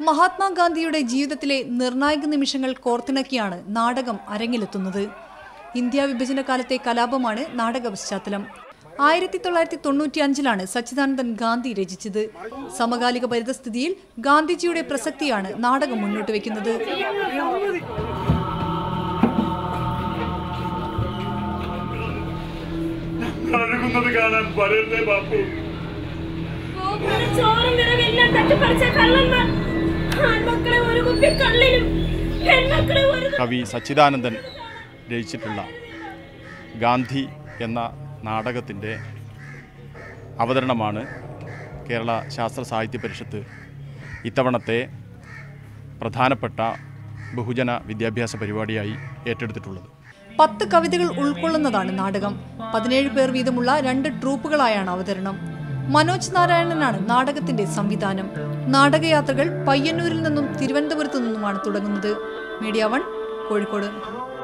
മഹാത്മാഗാന്ധിയുടെ ജീവിതത്തിലെ നിർണായക നിമിഷങ്ങൾ കോർത്തിണക്കിയാണ് നാടകം അരങ്ങിലെത്തുന്നത്. ഇന്ത്യ വിഭജന കാലത്തെ കലാപമാണ് നാടക പശ്ചാത്തലം. ആയിരത്തി തൊള്ളായിരത്തി തൊണ്ണൂറ്റി അഞ്ചിലാണ് സച്ചിദാനന്ദൻ ഗാന്ധി രചിച്ചത്. സമകാലിക പരിതസ്ഥിതിയിൽ ഗാന്ധിജിയുടെ പ്രസക്തിയാണ് നാടകം മുന്നോട്ട് വയ്ക്കുന്നത്. അഴുകുന്നത് കാണാൻ വരരുതേ ബാപ്പു. ചോറും കള്ളന്മാർ കവി സച്ചിദാനന്ദൻ രചിച്ചിട്ടുള്ള ഗാന്ധി എന്ന നാടകത്തിന്റെ അവതരണമാണ് കേരള ശാസ്ത്ര സാഹിത്യ പരിഷത്ത് ഇത്തവണത്തെ പ്രധാനപ്പെട്ട ബഹുജന വിദ്യാഭ്യാസ പരിപാടിയായി ഏറ്റെടുത്തിട്ടുള്ളത്. പത്ത് കവിതകൾ ഉൾക്കൊള്ളുന്നതാണ് നാടകം. പതിനേഴ് പേർ വീതമുള്ള രണ്ട് ട്രൂപ്പുകളായാണ് അവതരണം. മനോജ് നാരായണനാണ് നാടകത്തിന്റെ സംവിധാനം. നാടകയാത്രകൾ പയ്യന്നൂരിൽ നിന്നും തിരുവനന്തപുരത്തു നിന്നുമാണ് തുടങ്ങുന്നത്. Media one por el.